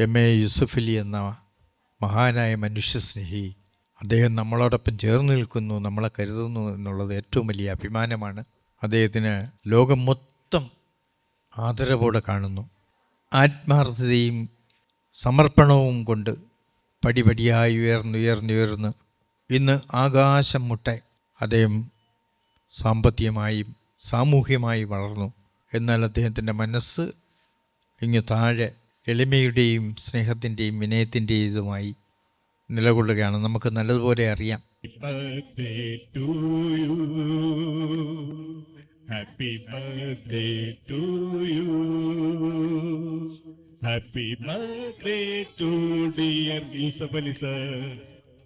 M A Yusuffali എന്ന മഹാനായ മനുഷ്യസ്നേഹി അദ്ദേഹം നമ്മളോടൊപ്പം ചേർന്ന് നിൽക്കുന്നു നമ്മളെ കരുതുന്നു എന്നുള്ളത് ഏറ്റവും വലിയ അഭിമാനമാണ്. അദ്ദേഹത്തിന് ലോകം മൊത്തം ആദരവോടെ കാണുന്നു. ആത്മാർത്ഥതയും സമർപ്പണവും കൊണ്ട് പടിപടിയായി ഉയർന്നുയർന്നുയർന്ന് ഇന്ന് ആകാശം മുട്ടെ അദ്ദേഹം സാമ്പത്തികമായും സാമൂഹ്യമായി വളർന്നു. എന്നാൽ അദ്ദേഹത്തിന്റെ മനസ്സ് ഇങ്ങ് താഴെ എളിമയുടെയും സ്നേഹത്തിന്റെയും വിനയത്തിന്റെയും ഇതുമായി നിലകൊള്ളുകയാണ്. നമുക്ക് നല്ലതുപോലെ അറിയാം. Happy birthday to you happy birthday to dear Isabelle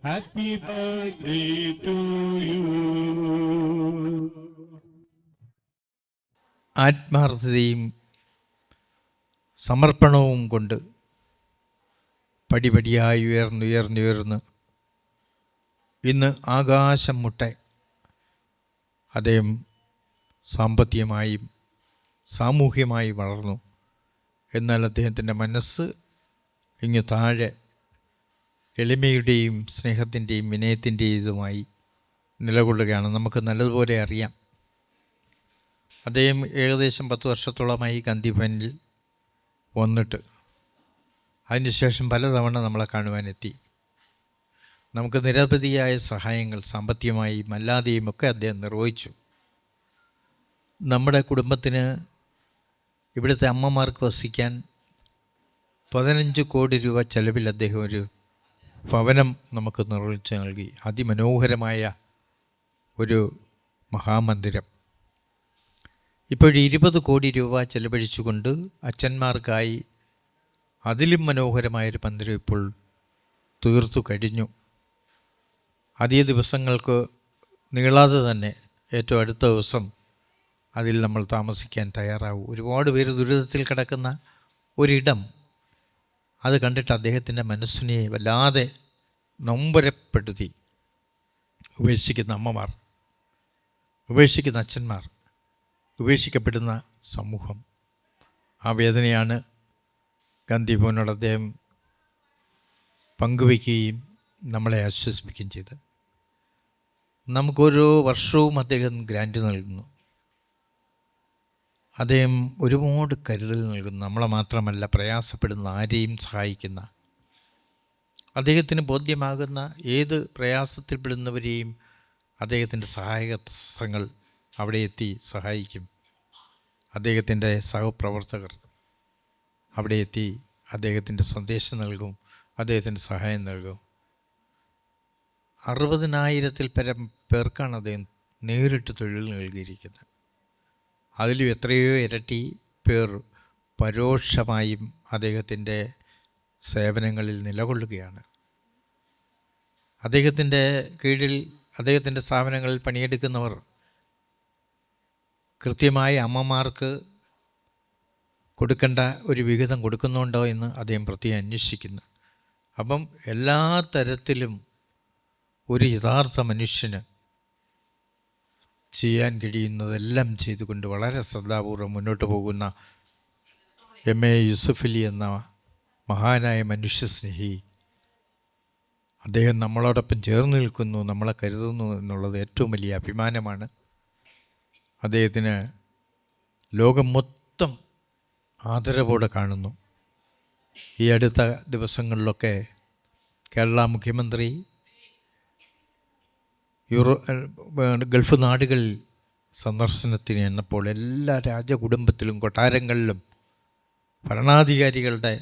happy birthday to you ആത്മാർത്ഥതയും സമർപ്പണവും കൊണ്ട് പടിപടിയായി ഉയർന്നുയർന്നുയർന്ന് ഇന്ന് ആകാശം മുട്ടെ. അദ്ദേഹം സാമ്പത്തികമായും സാമൂഹ്യമായി വളർന്നു. എന്നാൽ അദ്ദേഹത്തിന്റെ മനസ്സ് ഇങ്ങ് താഴെ എളിമയുടെയും സ്നേഹത്തിന്റെയും വിനയത്തിന്റെയും ഇതുമായി നിലകൊള്ളുകയാണ്. നമുക്ക് നല്ലതുപോലെ അറിയാം. അദ്ദേഹം ഏകദേശം പത്ത് വർഷത്തോളമായി ഗാന്ധി ഭവനിൽ വന്നിട്ട്. അതിനുശേഷം പലതവണ നമ്മളെ കാണുവാനെത്തി. നമുക്ക് നിരവധിയായ സഹായങ്ങൾ സാമ്പത്തികമായും അല്ലാതെയും ഒക്കെ അദ്ദേഹം നിർവഹിച്ചു. നമ്മുടെ കുടുംബത്തിന് ഇവിടുത്തെ അമ്മമാർക്ക് വസിക്കാൻ പതിനഞ്ച് കോടി രൂപ ചെലവിൽ അദ്ദേഹം ഒരു ഭവനം നമുക്ക് നിർമ്മിച്ച് നൽകി. അതിമനോഹരമായ ഒരു മഹാമന്ദിരം. ഇപ്പോഴും ഇരുപത് കോടി രൂപ ചെലവഴിച്ചുകൊണ്ട് അച്ഛന്മാർക്കായി അതിലും മനോഹരമായൊരു മന്ദിരം ഇപ്പോൾ തീർത്തു കഴിഞ്ഞു. അധിക ദിവസങ്ങൾക്ക് നീളാതെ തന്നെ ഏറ്റവും അടുത്ത ദിവസം അതിൽ നമ്മൾ താമസിക്കാൻ തയ്യാറാവും. ഒരുപാട് പേര് ദുരിതത്തിൽ കിടക്കുന്ന ഒരിടം. അത് കണ്ടിട്ട് അദ്ദേഹത്തിന്റെ മനസ്സിനെ വല്ലാതെ നൊമ്പരപ്പെടുത്തി ഉപേക്ഷിക്കുന്ന അമ്മമാർ ഉപേക്ഷിക്കുന്ന അച്ഛന്മാർ. ഉപേക്ഷിക്കപ്പെടുന്ന സമൂഹം. ആ വേദനയാണ് ഗാന്ധിഭവനോട് അദ്ദേഹം പങ്കുവയ്ക്കുകയും നമ്മളെ ആശ്വസിപ്പിക്കുകയും ചെയ്ത്. നമുക്കൊരു വർഷവും അദ്ദേഹം ഗ്രാന്റ് നൽകുന്നു. അദ്ദേഹം ഒരുപാട് കരുതൽ നൽകുന്നു. നമ്മളെ മാത്രമല്ല പ്രയാസപ്പെടുന്ന ആരെയും സഹായിക്കുന്ന. അദ്ദേഹത്തിന് ബോധ്യമാകുന്ന ഏത് പ്രയാസത്തിൽപ്പെടുന്നവരെയും അദ്ദേഹത്തിന്റെ സഹായകങ്ങൾ അവിടെ എത്തി സഹായിക്കും. അദ്ദേഹത്തിന്റെ സഹപ്രവർത്തകർ അവിടെ എത്തി അദ്ദേഹത്തിന്റെ സന്ദേശം നൽകും അദ്ദേഹത്തിന്റെ സഹായം നൽകും. അറുപതിനായിരത്തിൽ പരം പേർക്കാണ് അദ്ദേഹം നേരിട്ട് തൊഴിൽ നൽകിയിരിക്കുന്നത്. അതിലും എത്രയോ ഇരട്ടി പേർ പരോക്ഷമായും അദ്ദേഹത്തിന്റെ സേവനങ്ങളിൽ നിലകൊള്ളുകയാണ്. അദ്ദേഹത്തിന്റെ കീഴിൽ അദ്ദേഹത്തിന്റെ സ്ഥാപനങ്ങളിൽ പണിയെടുക്കുന്നവർ കൃത്യമായി അമ്മമാർക്ക് കൊടുക്കേണ്ട ഒരു വിഹിതം കൊടുക്കുന്നുണ്ടോ എന്ന് അദ്ദേഹം പ്രത്യേകം അന്വേഷിക്കുന്നു. അപ്പം എല്ലാ തരത്തിലും ഒരു യഥാർത്ഥ മനുഷ്യന് ചെയ്യാൻ കഴിയുന്നതെല്ലാം ചെയ്തുകൊണ്ട് വളരെ ശ്രദ്ധാപൂർവം മുന്നോട്ട് പോകുന്ന എം എ യൂസുഫലി എന്ന മഹാനായ മനുഷ്യസ്നേഹി അദ്ദേഹം നമ്മളോടൊപ്പം ചേർന്ന് നിൽക്കുന്നു നമ്മളെ കരുതുന്നു എന്നുള്ളത് ഏറ്റവും വലിയ അഭിമാനമാണ്. അദ്ദേഹത്തിന് ലോകം മൊത്തം ആദരവോടെ കാണുന്നു. ഈ അടുത്ത ദിവസങ്ങളിലൊക്കെ കേരള മുഖ്യമന്ത്രി യൂറോ ഗൾഫ് നാടുകളിൽ സന്ദർശനത്തിന് എന്നപ്പോൾ എല്ലാ രാജകുടുംബത്തിലും കൊട്ടാരങ്ങളിലും ഭരണാധികാരികളുടെ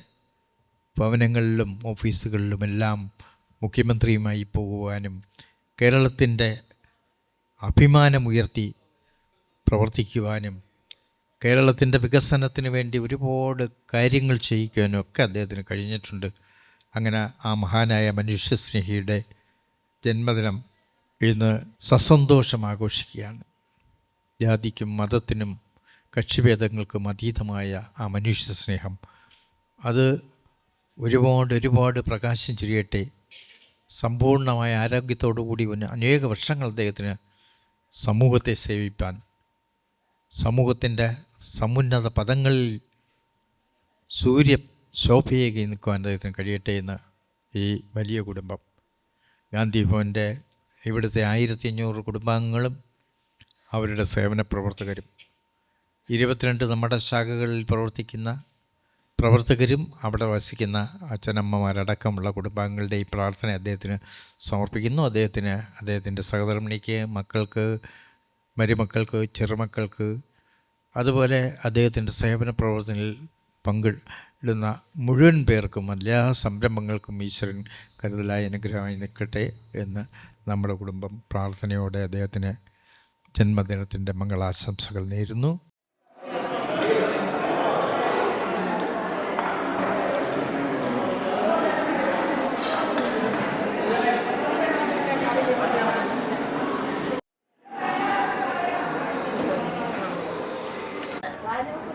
ഭവനങ്ങളിലും ഓഫീസുകളിലുമെല്ലാം മുഖ്യമന്ത്രിയുമായി പോകുവാനും കേരളത്തിന്റെ അഭിമാനമുയർത്തി പ്രവർത്തിക്കുവാനും കേരളത്തിന്റെ വികസനത്തിന് വേണ്ടി ഒരുപാട് കാര്യങ്ങൾ ചെയ്യിക്കാനും ഒക്കെ അദ്ദേഹത്തിന് കഴിഞ്ഞിട്ടുണ്ട്. അങ്ങനെ ആ മഹാനായ മനുഷ്യസ്നേഹിയുടെ ജന്മദിനം ഇന്ന് സസന്തോഷം ആഘോഷിക്കുകയാണ്. ജാതിക്കും മതത്തിനും കക്ഷിഭേദങ്ങൾക്കും അതീതമായ ആ മനുഷ്യസ്നേഹം. അത് ഒരുപാട് ഒരുപാട് പ്രകാശം ചുരിയട്ടെ. സമ്പൂർണമായ ആരോഗ്യത്തോടു കൂടി അനേക വർഷങ്ങൾ അദ്ദേഹത്തിന് സമൂഹത്തെ സേവിപ്പാൻ സമൂഹത്തിന്റെ സമുന്നത പദങ്ങളിൽ സൂര്യ ശോഭയേകി നിൽക്കുവാൻ അദ്ദേഹത്തിന് കഴിയട്ടെ എന്ന് ഈ വലിയ കുടുംബം. ഗാന്ധി ഭവന്റെ ഇവിടുത്തെ ആയിരത്തി അഞ്ഞൂറ് കുടുംബാംഗങ്ങളും അവരുടെ സേവന പ്രവർത്തകരും. ഇരുപത്തിരണ്ട് നമ്മുടെ ശാഖകളിൽ പ്രവർത്തിക്കുന്ന പ്രവർത്തകരും അവിടെ വസിക്കുന്ന അച്ഛനമ്മമാരടക്കമുള്ള കുടുംബാംഗങ്ങളുടെ ഈ പ്രാർത്ഥന അദ്ദേഹത്തിന് സമർപ്പിക്കുന്നു. അദ്ദേഹത്തിന് അദ്ദേഹത്തിന്റെ സഹധർമ്മിണിക്ക് മക്കൾക്ക് മരുമക്കൾക്ക് ചെറുമക്കൾക്ക് അതുപോലെ അദ്ദേഹത്തിന്റെ സേവന പ്രവർത്തനത്തിൽ പങ്കിടുന്ന മുഴുവൻ പേർക്കും എല്ലാ സംരംഭങ്ങൾക്കും ഈശ്വരൻ കരുതലായ അനുഗ്രഹമായി നിൽക്കട്ടെ എന്ന് നമ്മുടെ കുടുംബം പ്രാർത്ഥനയോടെ അദ്ദേഹത്തിന് ജന്മദിനത്തിന്റെ മംഗളാശംസകൾ നേരുന്നു. Gracias.